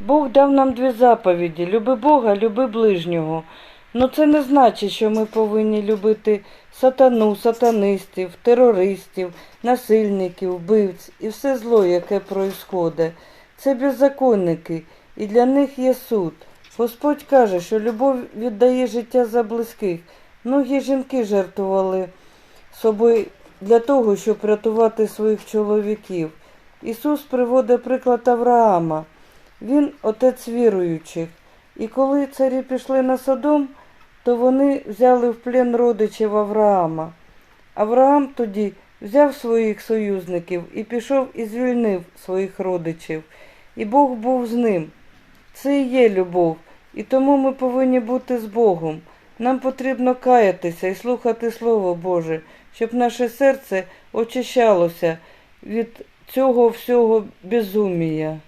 Бог дав нам дві заповіді люби Бога, люби ближнього. Ну це не значить, що ми повинні любити сатану, сатанистів, терористів, насильників, вбивць і все зло, яке происходить. Це беззаконники, і для них є суд. Господь каже, що любов віддає життя за близьких. Многі жінки жертвували собою для того, щоб рятувати своїх чоловіків. Ісус приводить приклад Авраама. Він отець віруючих. І коли царі пішли на Содом, то вони взяли в плен родичів Авраама. Авраам тоді взяв своїх союзників і пішов і звільнив своїх родичів. І Бог був з ним. Це і є любов, і тому ми повинні бути з Богом. Нам потрібно каятися і слухати Слово Боже, щоб наше серце очищалося від цього всього безумія.